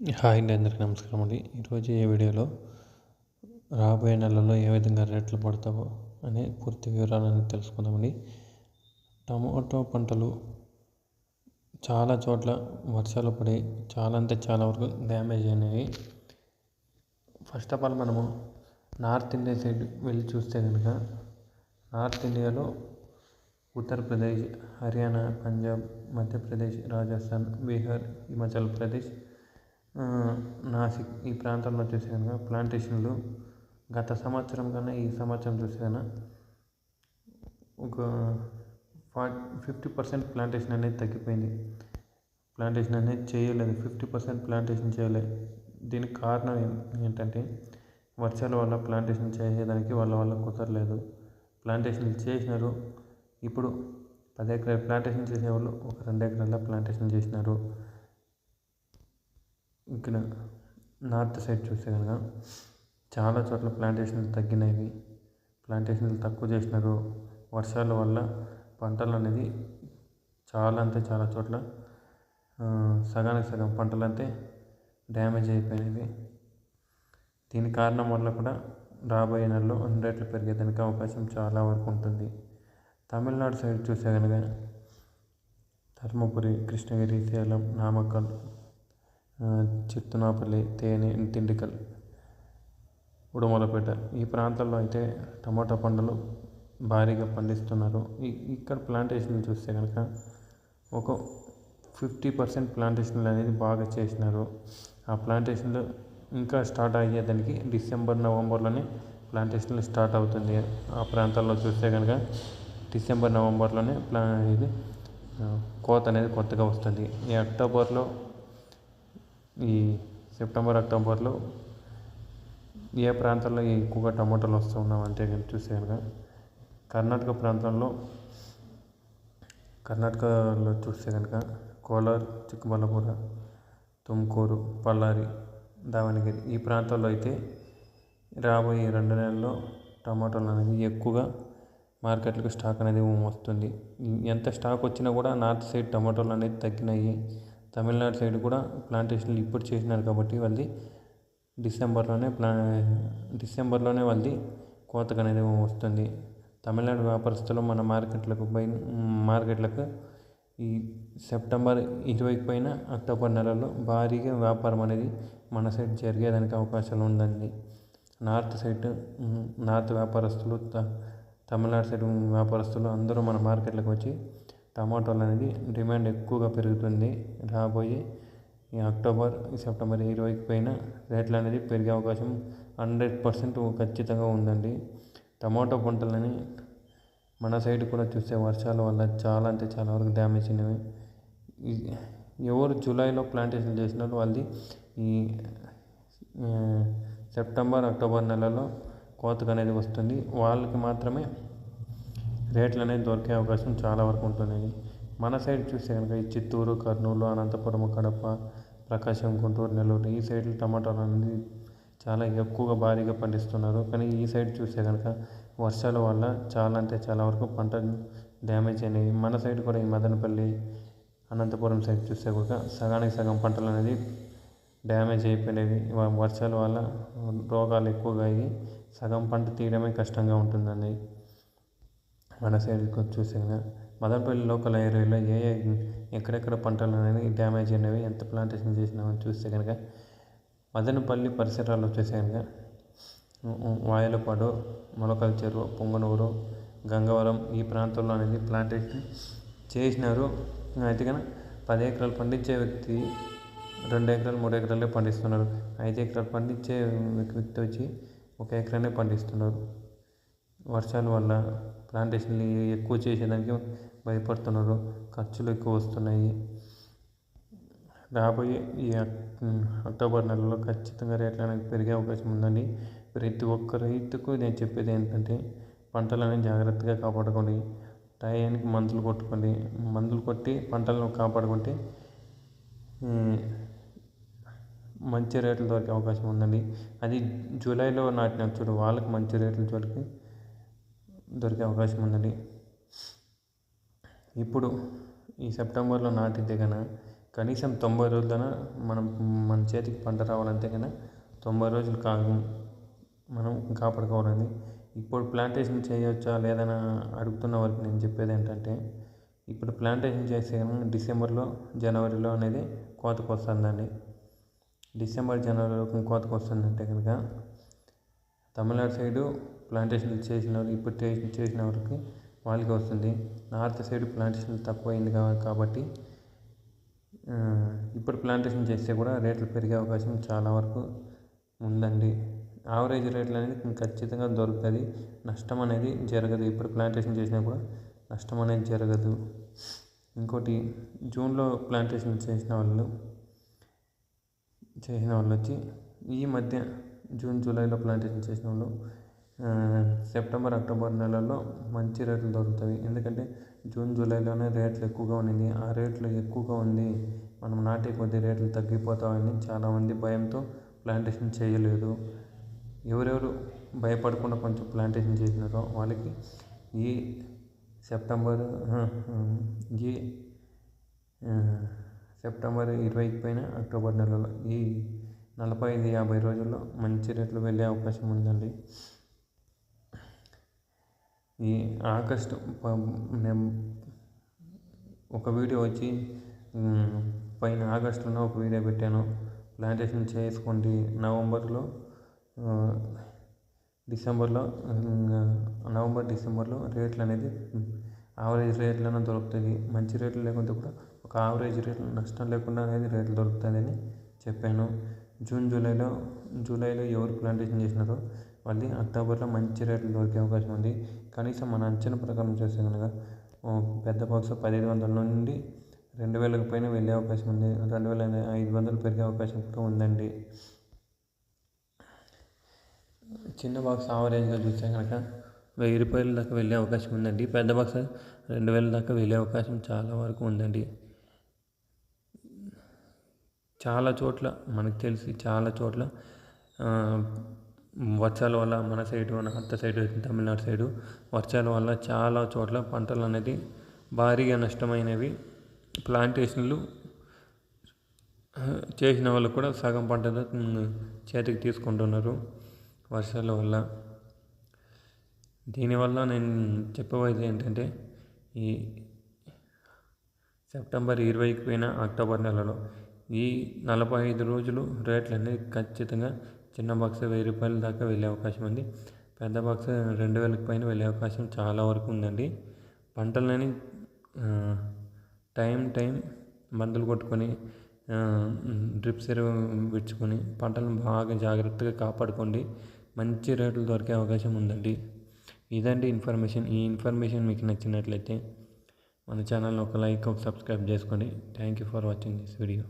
Hi అండి అందరికీ నమస్కారం అండి. ఈరోజు ఈ వీడియోలో రాబోయే నెలలో ఏ విధంగా రేట్లు పడతావో అనే పూర్తి వివరాలను తెలుసుకుందామండి. టమాటో పంటలు చాలా చోట్ల వర్షాలు పడి చాలా అంటే చాలా వరకు డ్యామేజ్ అయినాయి. ఫస్ట్ ఆఫ్ ఆల్ మనము నార్త్ ఇండియా సైడ్ వెళ్ళి చూస్తే కనుక నార్త్ ఇండియాలో ఉత్తరప్రదేశ్ హర్యానా పంజాబ్ మధ్యప్రదేశ్ రాజస్థాన్ బీహార్ హిమాచల్ ప్రదేశ్ నాసిక్ ఈ ప్రాంతంలో చూస్తే కనుక ప్లాంటేషన్లు గత సంవత్సరం కన్నా ఈ సంవత్సరం చూస్తే కనుక ఒక ఫార్టీ ఫిఫ్టీ పర్సెంట్ ప్లాంటేషన్ అనేది తగ్గిపోయింది. ప్లాంటేషన్ అనేది చేయలేదు. ఫిఫ్టీ పర్సెంట్ ప్లాంటేషన్ చేయలేదు. దీనికి కారణం ఏంటంటే వర్షాల వల్ల ప్లాంటేషన్ చేసేదానికి వాళ్ళ వల్ల కుదరలేదు. ప్లాంటేషన్ చేసినారు. ఇప్పుడు పది ఎకరాల ప్లాంటేషన్ చేసేవాళ్ళు ఒక రెండు ఎకరాల ప్లాంటేషన్ చేసినారు. ఇక్కడ నార్త్ సైడ్ చూస్తే కనుక చాలా చోట్ల ప్లాంటేషన్లు తగ్గినాయి ప్లాంటేషన్లు తక్కువ చేసినారు. వర్షాల వల్ల పంటలు అనేది చాలా అంటే చాలా చోట్ల సగానికి సగం పంటలు అంతే డ్యామేజ్ అయిపోయినవి. దీని కారణం వల్ల కూడా రాబోయే నెలలో రేట్లు పెరిగేదానికి అవకాశం చాలా వరకు ఉంటుంది. తమిళనాడు సైడ్ చూసే కనుక ధర్మపురి కృష్ణగిరి సేలం నామక్కల్ చిత్తనాపల్లి తేనె తిండికల్ ఉడమలపేట. ఈ ప్రాంతాల్లో అయితే టమాటా పంటలు భారీగా పండిస్తున్నారు. ఇక్కడ ప్లాంటేషన్ చూస్తే కనుక ఒక ఫిఫ్టీ పర్సెంట్ ప్లాంటేషన్లు అనేది బాగా చేసినారు. ఆ ప్లాంటేషన్లు ఇంకా స్టార్ట్ అయ్యేదానికి డిసెంబర్ నవంబర్లోనే ప్లాంటేషన్లు స్టార్ట్ అవుతుంది. ఆ ప్రాంతాల్లో చూస్తే కనుక డిసెంబర్ నవంబర్లోనే ప్లా ఇది కోత అనేది కొత్తగా వస్తుంది. ఈ అక్టోబర్లో ఈ సెప్టెంబర్ అక్టోబర్లో ఏ ప్రాంతాల్లో ఎక్కువగా టమాటాలు వస్తూ ఉన్నామంటే కనుక చూస్తే కనుక కర్ణాటక ప్రాంతంలో కర్ణాటకలో చూస్తే కనుక కోలార్ చిక్కబళ్ళాపుర తుమ్కూరు పల్లారి దావణగిరి ఈ ప్రాంతాల్లో అయితే రాబోయే రెండు నెలల్లో టమాటాలు అనేది ఎక్కువగా మార్కెట్లకు స్టాక్ అనేది వస్తుంది. ఎంత స్టాక్ వచ్చినా కూడా నార్త్ సైడ్ టమాటాలు అనేది తగ్గినాయి. తమిళనాడు సైడ్ కూడా ప్లాంటేషన్లు ఇప్పుడు చేసినారు కాబట్టి వాళ్ళది డిసెంబర్లోనే ప్లా డిసెంబర్లోనే వాళ్ళది కోతకు అనేది వస్తుంది. తమిళనాడు వ్యాపారస్తులు మన మార్కెట్లకు పైన మార్కెట్లకు ఈ సెప్టెంబర్ ఇరవైకి పైన అక్టోబర్ నెలలో భారీగా వ్యాపారం అనేది మన సైడ్ జరిగేదానికి అవకాశాలు ఉందండి. నార్త్ సైడ్ నార్త్ వ్యాపారస్తులు తమిళనాడు సైడ్ వ్యాపారస్తులు అందరూ మన మార్కెట్లకు వచ్చి టమాటోలు అనేది డిమాండ్ ఎక్కువగా పెరుగుతుంది. రాబోయే ఈ అక్టోబర్ సెప్టెంబర్ ఇరవైకి పైన రేట్లు అనేది పెరిగే అవకాశం హండ్రెడ్ పర్సెంట్ ఖచ్చితంగా ఉందండి. టమాటో పంటలని మన సైడ్ కూడా చూస్తే వర్షాల వల్ల చాలా అంటే చాలా వరకు డ్యామేజ్ అయినవి. ఎవరు జూలైలో ప్లాంటేషన్ చేసినారో వాళ్ళది ఈ సెప్టెంబర్ అక్టోబర్ నెలలో కోతకు అనేది వస్తుంది. వాళ్ళకి మాత్రమే రేట్లు అనేది దొరికే అవకాశం చాలా వరకు ఉంటుంది. మన సైడ్ చూస్తే కనుక ఈ చిత్తూరు కర్నూలు అనంతపురం కడప ప్రకాశం గుంటూరు నెల్లూరు ఈ సైడ్లో టమాటాలు అనేది చాలా ఎక్కువగా భారీగా పండిస్తున్నారు. కానీ ఈ సైడ్ చూస్తే కనుక వర్షాల వల్ల చాలా అంటే చాలా వరకు పంట డ్యామేజ్ అయినాయి. మన సైడ్ కూడా ఈ మదనపల్లి అనంతపురం సైడ్ చూస్తే కూడా సగానికి సగం పంటలు అనేది డ్యామేజ్ అయిపోయినవి వర్షాల వల్ల రోగాలు ఎక్కువగా అయ్యి సగం పంట తీయడమే కష్టంగా ఉంటుందండి. మన సైడ్ చూస్తే మదనపల్లి లోకల్ ఏరియాలో ఏ ఏ ఎక్కడెక్కడ పంటలు అనేది డ్యామేజ్ అయినవి ఎంత ప్లాంటేషన్ చేసినామని చూస్తే కనుక మదనపల్లి పరిసరాలు వచ్చేసి కనుక వాయలపాడు మొలకల చెరువు పొంగనూరు గంగవరం ఈ ప్రాంతంలో అనేది ప్లాంటేషన్ చేసినారు. అయితే కనుక పది ఎకరాలు పండించే వ్యక్తి రెండు ఎకరాలు మూడు ఎకరాలే పండిస్తున్నారు. ఐదు ఎకరాలు పండించే వ్యక్తి వచ్చి ఒక ఎకరానే పండిస్తున్నారు. వర్షాల వల్ల ప్లాంటేషన్లు ఎక్కువ చేసేదానికి భయపడుతున్నారు. ఖర్చులు ఎక్కువ వస్తున్నాయి. రాబోయే ఈ అక్టోబర్ నెలలో ఖచ్చితంగా రేట్లు అనేది పెరిగే అవకాశం ఉందండి. ప్రతి ఒక్క రైతుకు నేను చెప్పేది ఏంటంటే పంటలను జాగ్రత్తగా కాపాడుకోండి. టయానికి మందులు కొట్టుకోండి. మందులు కొట్టి పంటలను కాపాడుకుంటే మంచి రేట్లు దొరికే అవకాశం ఉందండి. అది జూలైలో నాటిన చూడు వాళ్ళకి మంచి రేట్లు దొరికి దొరికే అవకాశం ఉందండి. ఇప్పుడు ఈ సెప్టెంబర్లో నాటితే కన్నా కనీసం తొంభై రోజులన మనం మన చేతికి పంట రావాలంటే కన్నా తొంభై రోజులు కాదు మనం కాపాడుకోవాలండి. ఇప్పుడు ప్లాంటేషన్ చేయవచ్చా లేదని అడుగుతున్న వారికి నేను చెప్పేది ఏంటంటే ఇప్పుడు ప్లాంటేషన్ చేస్తే డిసెంబర్లో జనవరిలో అనేది కోతకు వస్తుందండి. డిసెంబర్ జనవరిలో కోతకు వస్తుందంటే కనుక తమిళనాడు సైడు ప్లాంటేషన్ చేసిన ఇప్పుడు చేసిన వారికి వాళ్ళకి వస్తుంది. నార్త్ సైడ్ ప్లాంటేషన్ తక్కువైంది కాబట్టి ఇప్పుడు ప్లాంటేషన్ చేస్తే కూడా రేట్లు పెరిగే అవకాశం చాలా వరకు ఉందండి. ఆవరేజ్ రేట్లు అనేది ఖచ్చితంగా దొరుకుతుంది. నష్టం అనేది జరగదు. ఇప్పుడు ప్లాంటేషన్ చేసినా కూడా నష్టం అనేది జరగదు. ఇంకోటి జూన్లో ప్లాంటేషన్ చేసిన వాళ్ళు చేసిన వాళ్ళు వచ్చి ఈ మధ్య జూన్ జూలైలో ప్లాంటేషన్ చేసిన వాళ్ళు సెప్టెంబర్ అక్టోబర్ నెలల్లో మంచి రేట్లు దొరుకుతాయి. ఎందుకంటే జూన్ జూలైలోనే రేట్లు ఎక్కువగా ఉన్నింది ఆ రేట్లు ఎక్కువగా ఉంది. మనం నాటే కొద్ది రేట్లు తగ్గిపోతామని చాలామంది భయంతో ప్లాంటేషన్ చేయలేదు. ఎవరెవరు భయపడకుండా కొంచెం ప్లాంటేషన్ చేసినారో వాళ్ళకి ఈ సెప్టెంబర్ ఈ సెప్టెంబర్ ఇరవైకి పైన అక్టోబర్ నెలలో ఈ నలభై ఐదు యాభై రోజుల్లో మంచి రేట్లు వెళ్ళే అవకాశం ఉందండి. ఈ ఆగస్ట్ ఒక వీడియో వచ్చి పైన ఆగస్టులో ఒక వీడియో పెట్టాను. ప్లాంటేషన్ చేసుకోండి నవంబర్లో డిసెంబర్లో నవంబర్ డిసెంబర్లో రేట్లు అనేది ఆవరేజ్ రేట్లను దొరుకుతుంది మంచి రేట్లు లేకుండా కూడా ఒక ఆవరేజ్ రేట్లు నష్టం లేకుండా అనేది రేట్లు దొరుకుతుందని చెప్పాను. జూన్ జూలైలో జూలైలో ఎవరు ప్లాంటేషన్ చేసినారో మళ్ళీ అక్టోబర్లో మంచి రేట్లు దొరికే అవకాశం ఉంది. కనీసం మన అంచనా ప్రకారం చూస్తే కనుక పెద్ద బాక్స్ పదిహేను వందల నుండి రెండు వేలకు పైన వెళ్ళే అవకాశం ఉంది. రెండు వేల ఐదు వందలు పెరిగే అవకాశం కూడా ఉందండి. చిన్న బాక్స్ ఆవరేజ్గా చూస్తే కనుక వెయ్యి రూపాయల దాకా వెళ్ళే అవకాశం ఉందండి. పెద్ద బాక్స్ రెండు వేల దాకా వెళ్ళే అవకాశం చాలా వరకు ఉందండి. చాలా చోట్ల మనకు తెలిసి చాలా చోట్ల వర్షాల వల్ల మన side north side Tamil Nadu side వర్షాల వల్ల చాలా చోట్ల పంటలు అనేది భారీగా నష్టమైనవి. ప్లాంటేషన్లు చేసిన వాళ్ళు కూడా సగం పంటను చేతికి తీసుకుంటున్నారు వర్షాల వల్ల. దీనివల్ల నేను చెప్పబోయేది ఏంటంటే ఈ సెప్టెంబర్ ఇరవైకి పోయిన అక్టోబర్ నెలలో ఈ నలభై ఐదు రోజులు రేట్లు అనేది ఖచ్చితంగా చిన్న బాక్స్ వెయ్యి రూపాయల దాకా వెళ్ళే అవకాశం ఉంది. పెద్ద బాక్స్ రెండు వేలకు పైన వెళ్ళే అవకాశం చాలా వరకు ఉందండి. పంటలని టైం టైం మందులు కొట్టుకొని డ్రిప్స్ ఎరువు విడుచుకొని పంటలను బాగా జాగ్రత్తగా కాపాడుకోండి. మంచి రేట్లు దొరికే అవకాశం ఉందండి. ఇదండి ఇన్ఫర్మేషన్. ఈ ఇన్ఫర్మేషన్ మీకు నచ్చినట్లయితే మన ఛానల్ని ఒక లైక్ ఒక సబ్స్క్రైబ్ చేసుకోండి. Thank you for watching this video